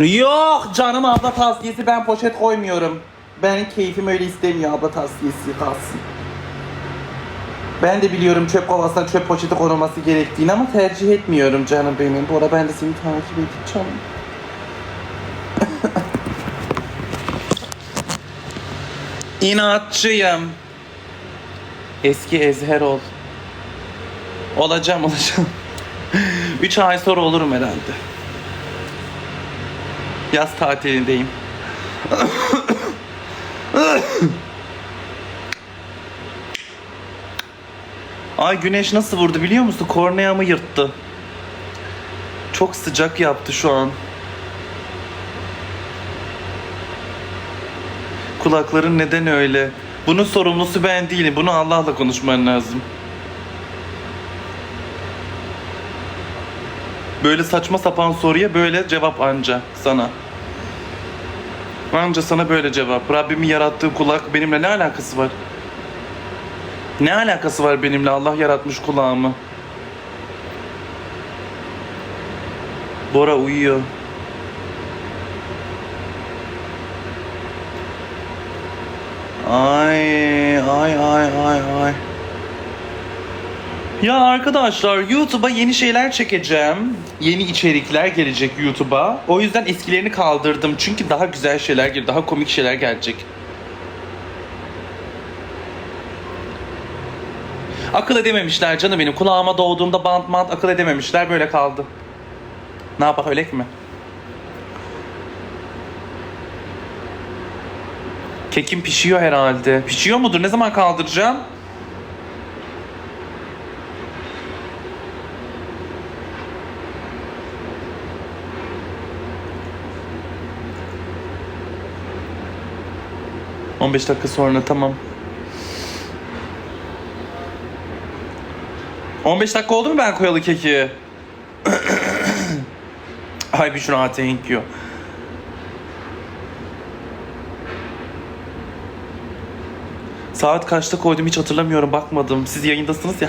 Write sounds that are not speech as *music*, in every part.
Yok canım abla tavsiyesi ben poşet koymuyorum. Ben keyfim öyle istemiyor abla tavsiyesi kalsın. Ben de biliyorum çöp kovasına çöp poşeti konulması gerektiğini ama tercih etmiyorum canım benim. Bu arada ben de seni takip canım. *laughs* İnatçıyım. Eski Ezher ol. Olacağım olacağım. *laughs* Üç ay sonra olurum herhalde. Yaz tatilindeyim. Ay güneş nasıl vurdu biliyor musun? Korneamı yırttı. Çok sıcak yaptı şu an. Kulakların neden öyle? Bunun sorumlusu ben değilim. Bunu Allah'la konuşman lazım. Böyle saçma sapan soruya böyle cevap anca sana. Anca sana böyle cevap. Rabbimin yarattığı kulak benimle ne alakası var? Ne alakası var benimle? Allah yaratmış kulağımı. Bora uyuyor. Ay ay ay ay ay. Ya arkadaşlar YouTube'a yeni şeyler çekeceğim. Yeni içerikler gelecek YouTube'a. O yüzden eskilerini kaldırdım. Çünkü daha güzel şeyler gelecek, daha komik şeyler gelecek. Akıl edememişler canım benim. Kulağıma doğduğumda bant bant akıl edememişler. Böyle kaldı. Ne yapak öylek mi? Kekim pişiyor herhalde. Pişiyor mudur? Ne zaman kaldıracağım? ...15 dakika sonra tamam. 15 dakika oldu mu ben koyalı keki? *coughs* Ay bir şuna thank you. Saat kaçta koydum hiç hatırlamıyorum bakmadım. Siz yayındasınız ya.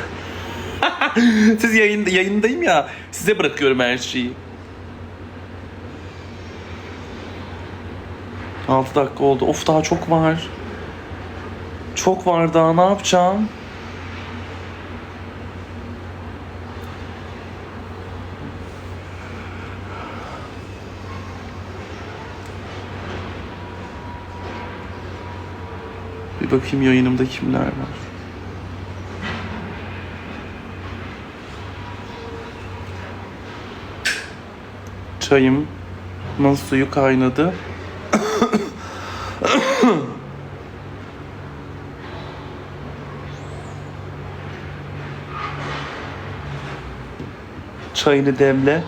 *laughs* Siz yayında, yayındayım ya. Size bırakıyorum her şeyi. 6 dakika oldu. Of daha çok var. Çok var daha ne yapacağım? Bir bakayım yayınımda kimler var. Çayımın suyu kaynadı. Çayını demle.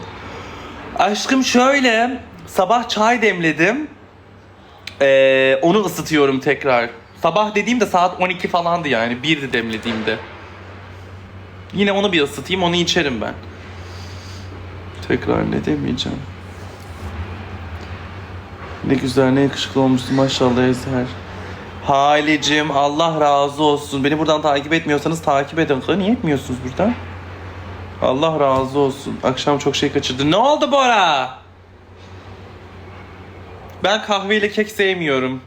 Aşkım şöyle sabah çay demledim. Ee, onu ısıtıyorum tekrar. Sabah dediğimde saat 12 falandı yani. 1'di demlediğimde. Yine onu bir ısıtayım onu içerim ben. Tekrar ne demeyeceğim. Ne güzel ne yakışıklı olmuşsun maşallah Ezer. Halicim Allah razı olsun. Beni buradan takip etmiyorsanız takip edin. Niye etmiyorsunuz buradan? Allah razı olsun. Akşam çok şey kaçırdı. Ne oldu Bora? Ben kahveyle kek sevmiyorum.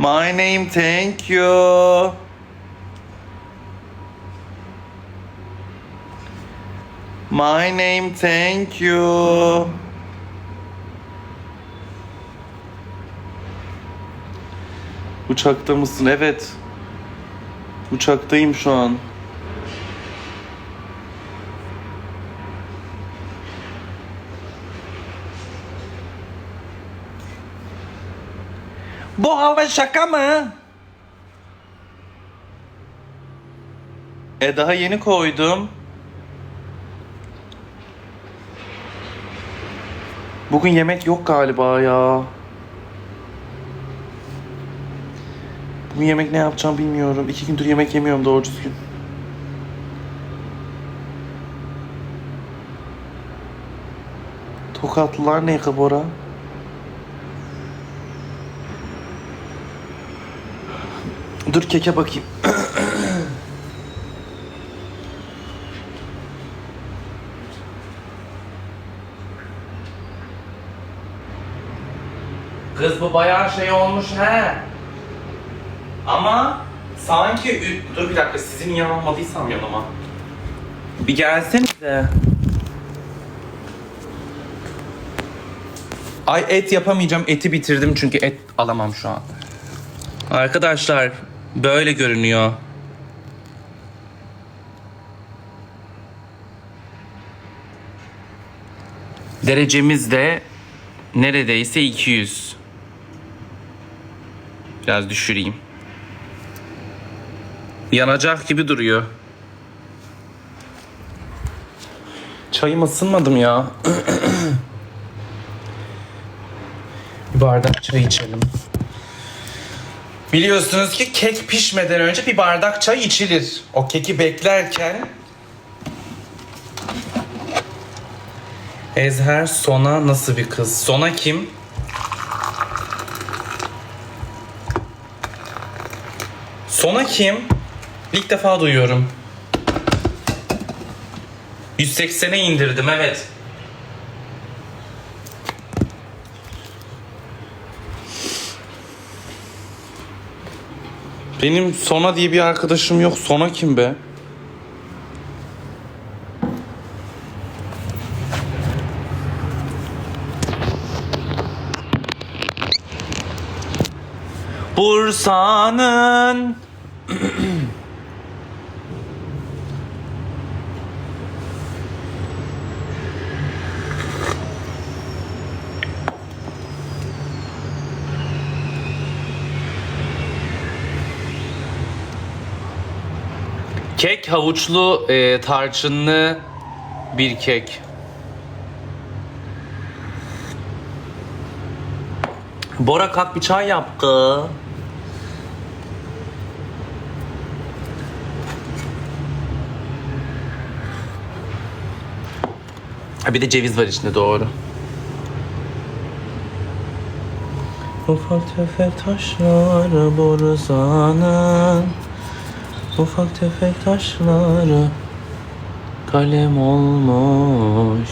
My name, thank you. My name thank you. Uçakta mısın? Evet. Uçaktayım şu an. Bu hava şaka mı? E daha yeni koydum. Bugün yemek yok galiba ya. Bugün yemek ne yapacağım bilmiyorum. İki gündür yemek yemiyorum doğru düzgün. Tokatlılar ne kabora? Dur keke bakayım. Kız bu bayağı şey olmuş he. Ama sanki ü- dur bir dakika sizin niye almadıysam yanıma. Bir gelsenize. Ay et yapamayacağım. Eti bitirdim çünkü et alamam şu an. Arkadaşlar böyle görünüyor. Derecemiz de neredeyse 200. Biraz düşüreyim. Yanacak gibi duruyor. Çayım ısınmadım ya. *clears throat* bir bardak çay içelim. Biliyorsunuz ki kek pişmeden önce bir bardak çay içilir. O keki beklerken Ezher Sona nasıl bir kız? Sona kim? Sona kim? İlk defa duyuyorum. 180'e indirdim evet. Benim Sona diye bir arkadaşım yok. Sona kim be? Bursa'nın *clears throat* Kek havuçlu e, tarçınlı bir kek. Bora kalk bir çay yap kız. Ha bir de ceviz var içinde doğru. Ufak tefek taşlar borzanın Ufak tefek taşları kalem olmuş.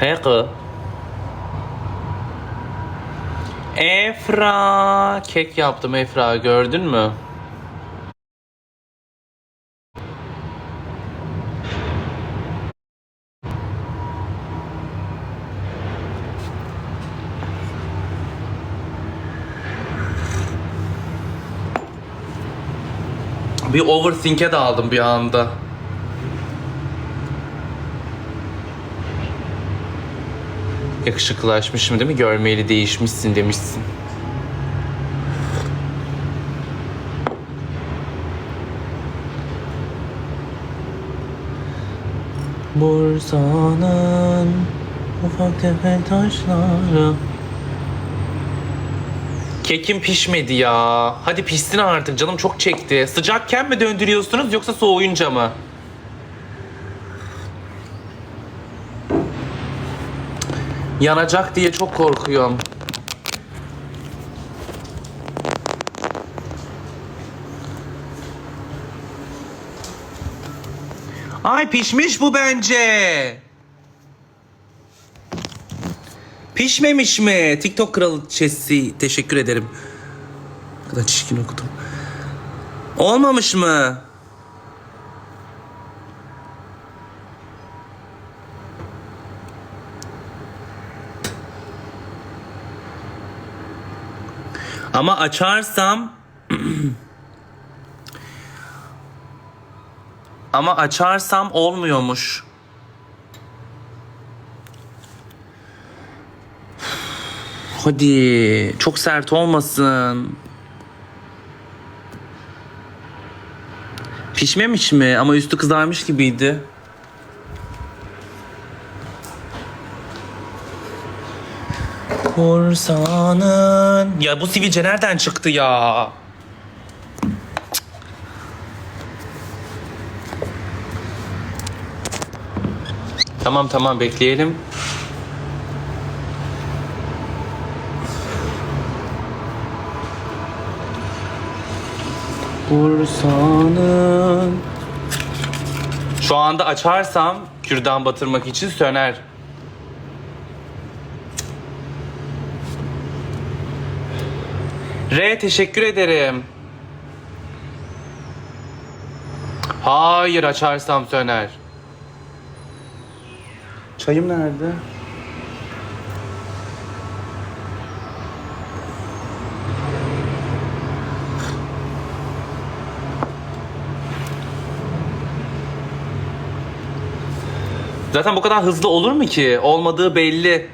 He kız. Efra. Kek yaptım Efra gördün mü? Bir overthink'e daldım bir anda. Yakışıklılaşmışım değil mi? Görmeyeli değişmişsin demişsin. Bursa'nın ufak tefek taşları Kekim pişmedi ya. Hadi pişsin artık canım çok çekti. Sıcakken mi döndürüyorsunuz yoksa soğuyunca mı? Yanacak diye çok korkuyorum. Ay pişmiş bu bence. Pişmemiş mi? TikTok kraliçesi teşekkür ederim. Ne kadar çirkin okudum. Olmamış mı? Ama açarsam *clears throat* Ama açarsam olmuyormuş. Hadi çok sert olmasın. Pişmemiş mi? Ama üstü kızarmış gibiydi. Korsanın... Ya bu sivilce nereden çıktı ya? Tamam tamam bekleyelim. Bursa'nın Şu anda açarsam kürdan batırmak için söner. R teşekkür ederim. Hayır açarsam söner. Çayım nerede? Zaten bu kadar hızlı olur mu ki? Olmadığı belli.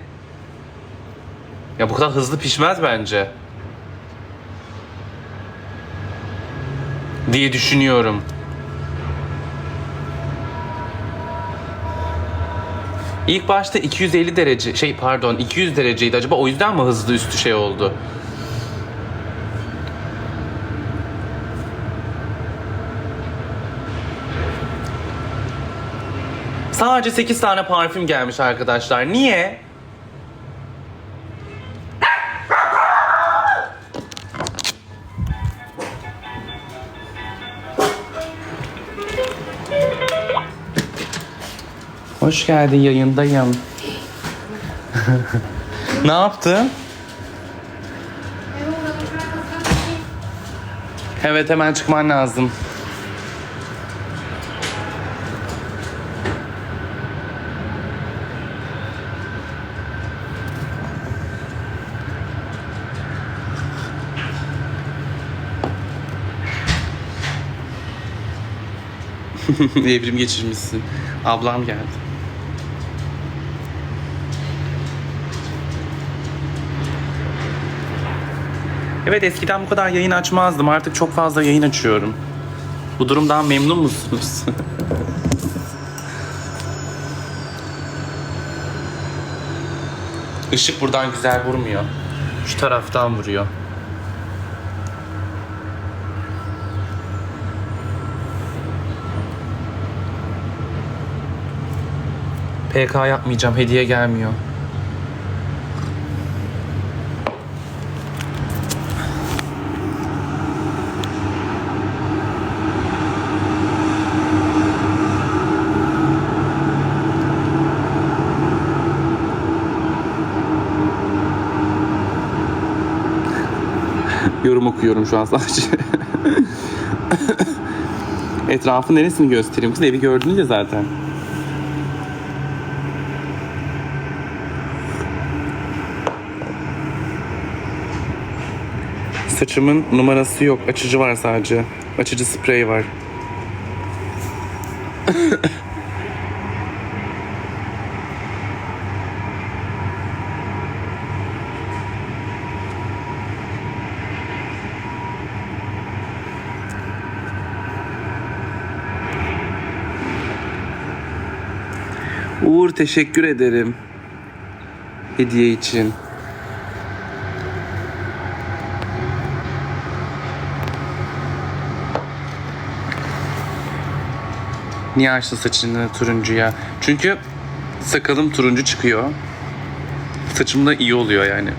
Ya bu kadar hızlı pişmez bence. Diye düşünüyorum. İlk başta 250 derece şey pardon 200 dereceydi acaba o yüzden mi hızlı üstü şey oldu? Sadece 8 tane parfüm gelmiş arkadaşlar. Niye? Hoş geldin yayındayım. ne yaptın? Evet hemen çıkman lazım. *laughs* Evrim geçirmişsin. Ablam geldi. Evet eskiden bu kadar yayın açmazdım. Artık çok fazla yayın açıyorum. Bu durumdan memnun musunuz? *laughs* Işık buradan güzel vurmuyor. Şu taraftan vuruyor. PK yapmayacağım. Hediye gelmiyor. Yorum okuyorum şu an sadece. Etrafın neresini göstereyim? Kız evi gördünüz ya zaten. Saçımın numarası yok. Açıcı var sadece. Açıcı sprey var. Uğur teşekkür ederim. Hediye için. Niye açtın saçını turuncuya? Çünkü sakalım turuncu çıkıyor. Saçım da iyi oluyor yani.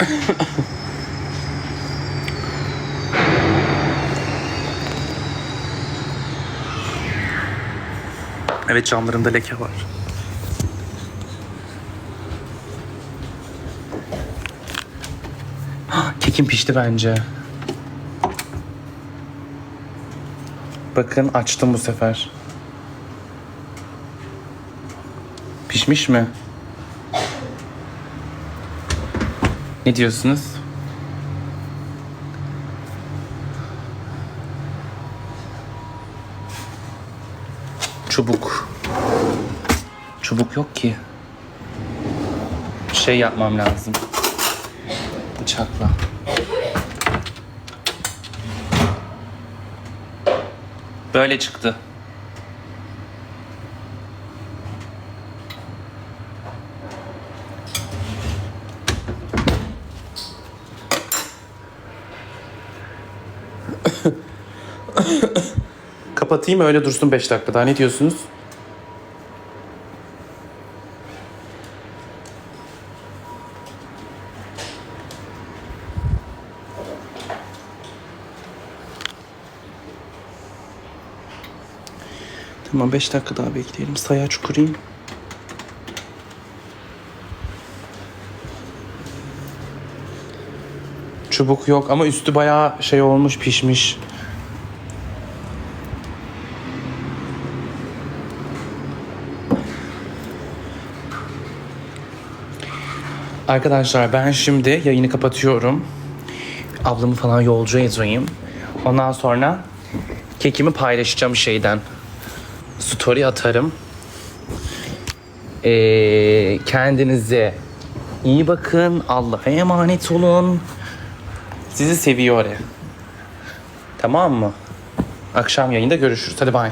*coughs* Evet camlarında leke var. *gasps* Kekim pişti bence. Bakın açtım bu sefer. Pişmiş mi? Ne diyorsunuz? Çubuk. Çubuk yok ki. Şey yapmam lazım. Bıçakla. Böyle çıktı. *laughs* Kapatayım öyle dursun 5 dakika daha. Ne diyorsunuz? Tamam 5 dakika daha bekleyelim. Sayaç kurayım. Çubuk yok ama üstü bayağı şey olmuş pişmiş. Arkadaşlar ben şimdi yayını kapatıyorum. Ablamı falan yolcu edeyim. Ondan sonra kekimi paylaşacağım şeyden. Story atarım. Ee, kendinize iyi bakın. Allah'a emanet olun. Sizi seviyor. Tamam mı? Akşam yayında görüşürüz. Hadi bay.